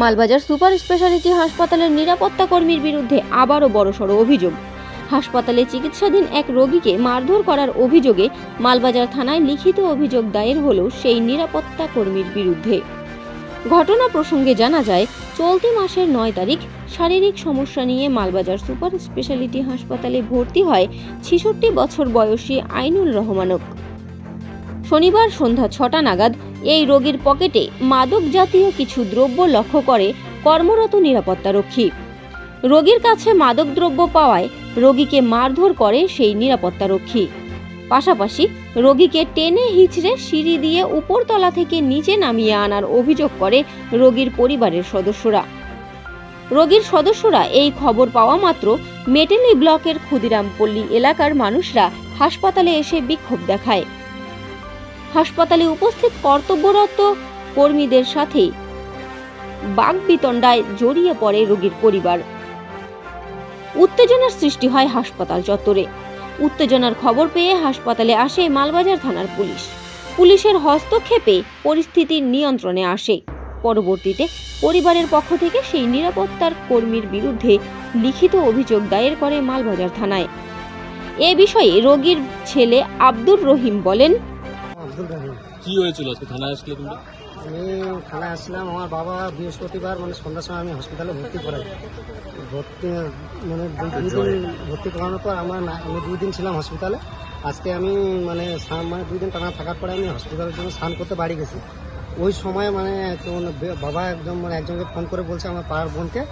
Malbazar super speciality হাসপাতালের নিরাপত্তা কর্মীর বিরুদ্ধে আবারও বড়সড় অভিযোগ। হাসপাতালে চিকিৎসাধীন এক রোগীকে মারধর করার অভিযোগে মালবাজার থানায় লিখিত অভিযোগ দায়ের হলো সেই নিরাপত্তা কর্মীর বিরুদ্ধে। ঘটনা প্রসঙ্গে জানা যায়, চলতি মাসের নয় তারিখ শারীরিক সমস্যা নিয়ে মালবাজার সুপার স্পেশালিটি হাসপাতালে ভর্তি হয় ছেষট্টি বছর বয়সী আইনুল রহমানক। শনিবার সন্ধ্যা ছটা নাগাদ এই রোগীর পকেটে মাদক জাতীয় কিছু দ্রব্য লক্ষ্য করে কর্মরত নিরাপত্তারক্ষী রোগীর কাছে মাদকদ্রব্য পাওয়ায় রোগীকে মারধর করে সেই নিরাপত্তারক্ষী পাশাপাশি রোগীকে টেনে হিচড়ে সিঁড়ি দিয়ে উপরতলা থেকে নিচে নামিয়ে আনার অভিযোগ করে রোগীর পরিবারের সদস্যরা। রোগীর সদস্যরা এই খবর পাওয়া মাত্র মেটেলি ব্লকের ক্ষুদিরামপল্লী এলাকার মানুষরা হাসপাতালে এসে বিক্ষোভ দেখায়। হাসপাতালে উপস্থিত কর্তব্যরত কর্মীদের সাথে বাগবিতণ্ডায় জড়িয়ে পড়ে রোগীর পরিবার। উত্তেজনার সৃষ্টি হয় হাসপাতাল চত্বরে। উত্তেজনার খবর পেয়ে হাসপাতালে আসে মালবাজার থানার পুলিশ। পুলিশের হস্তক্ষেপে পরিস্থিতির নিয়ন্ত্রণে আসে। পরবর্তীতে পরিবারের পক্ষ থেকে সেই নিরাপত্তার কর্মীর বিরুদ্ধে লিখিত অভিযোগ দায়ের করে মালবাজার থানায়। এ বিষয়ে রোগীর ছেলে আব্দুর রহিম বলেন কি হয়েছিল আজকে থানায় আসলে তোমরা? আমি থানায় আসলাম আমার বাবা বৃহস্পতিবার মানে সন্ধ্যার সময় আমি হসপিটালে ভর্তি করাই। ভর্তি মানে দুই দুই দিন ভর্তি করানোর পর আমার না- আমি দুই দিন ছিলাম হসপিটালে আজকে আমি মানে মানে দুই দিন টানা থাকার পরে আমি হসপিটালের জন্য স্নান করতে বাড়ি গেছি। ওই সময় মানে বাবা একদম মানে একজনকে ফোন করে বলছে আমার পাড়ার বোনকে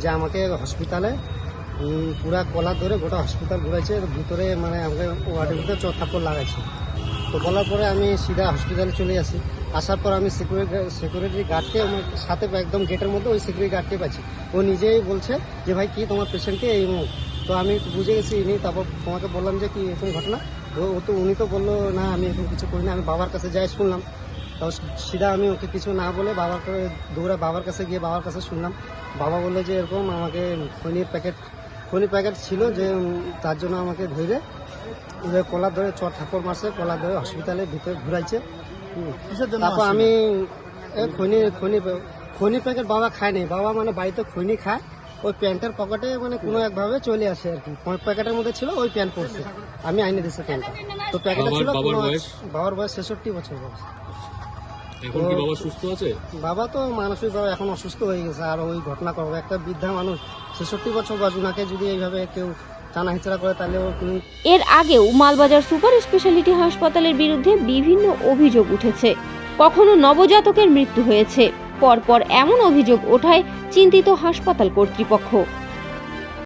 যে আমাকে হসপিটালে পুরা কলার ধরে গোটা হসপিটাল ঘুরাইছে ভিতরে মানে আমাকে ওয়ার্ডের ভিতরে চোর থাপ্পড় লাগাইছে। তো বলার পরে আমি সিধা হসপিটালে চলে আসি। আসার পর আমি সিকিউরিটি সিকিউরিটি গার্ডকে আমার সাথে একদম গেটের মধ্যে ওই সিকিউরিটি গার্ডকে পাচ্ছি। ও নিজেই বলছে যে, ভাই, কি তোমার পেশেন্টকে এই মুখ তো আমি বুঝে গেছি ইনি, তারপর তোমাকে বললাম যে, কি এরকম ঘটনা? ও তো, উনি তো বলল, না, আমি এরকম কিছু করি না, আমি বাবার কাছে যাই শুনলাম। তো সিধা, আমি ওকে কিছু না বলে বাবাকে দৌড়ে বাবার কাছে গিয়ে বাবার কাছে শুনলাম। বাবা বলল যে, এরকম আমাকে খনির প্যাকেট খনির প্যাকেট ছিল যে তার জন্য আমাকে ধরে কলার ধরে চর ঠাকুর মারছে কলার ধরে হসপিটালের ভিতরে ঘুরাইছে। তারপর আমি খনি খনি খনি প্যাকেট বাবা খায় খায়নি বাবা মানে বাড়িতে খনি খায় ওই প্যান্টের পকেটে মানে কোনো একভাবে চলে আসে আর কি। প্যাকেটের মধ্যে ছিল ওই প্যান্ট পরছে আমি আইনে দিছি প্যান্টটা তো প্যাকেটে ছিল বাবার কোনো বয়স? বাবার বয়স ছেষট্টি বছর বয়স। এখন কি বাবা সুস্থ আছে? বাবা তো মানসিকভাবে এখন অসুস্থ হয়ে গেছে। আর ওই ঘটনা করব। একটা বৃদ্ধা মানুষ ছেষট্টি বছর বয়স ওনাকে যদি এইভাবে কেউ এর আগেও মালবাজার সুপার স্পেশালিটি হাসপাতালের বিরুদ্ধে বিভিন্ন অভিযোগ উঠেছে। কখনো নবজাতকের মৃত্যু হয়েছে। পরপর এমন অভিযোগ ওঠায় চিন্তিত হাসপাতাল কর্তৃপক্ষ।